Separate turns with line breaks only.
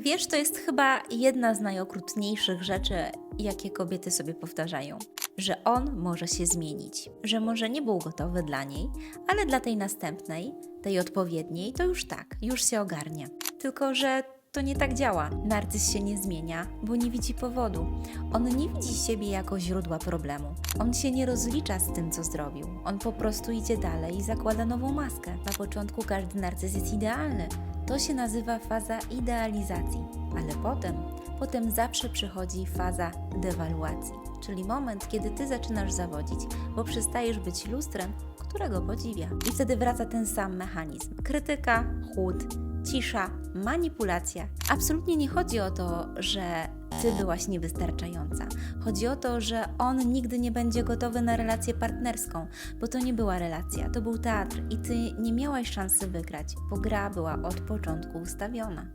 Wiesz, to jest chyba jedna z najokrutniejszych rzeczy, jakie kobiety sobie powtarzają. Że on może się zmienić, że może nie był gotowy dla niej, ale dla tej następnej, tej odpowiedniej, to już tak, już się ogarnia. Tylko, że to nie tak działa. Narcyz się nie zmienia, bo nie widzi powodu. On nie widzi siebie jako źródła problemu. On się nie rozlicza z tym, co zrobił. On po prostu idzie dalej i zakłada nową maskę. Na początku każdy narcyz jest idealny. To się nazywa faza idealizacji, ale potem, potem zawsze przychodzi faza dewaluacji, czyli moment, kiedy ty zaczynasz zawodzić, bo przestajesz być lustrem, którego podziwia. I wtedy wraca ten sam mechanizm: krytyka, chłód, cisza, manipulacja. Absolutnie nie chodzi o to, że ty byłaś niewystarczająca. Chodzi o to, że on nigdy nie będzie gotowy na relację partnerską, bo to nie była relacja, to był teatr i ty nie miałaś szansy wygrać, bo gra była od początku ustawiona.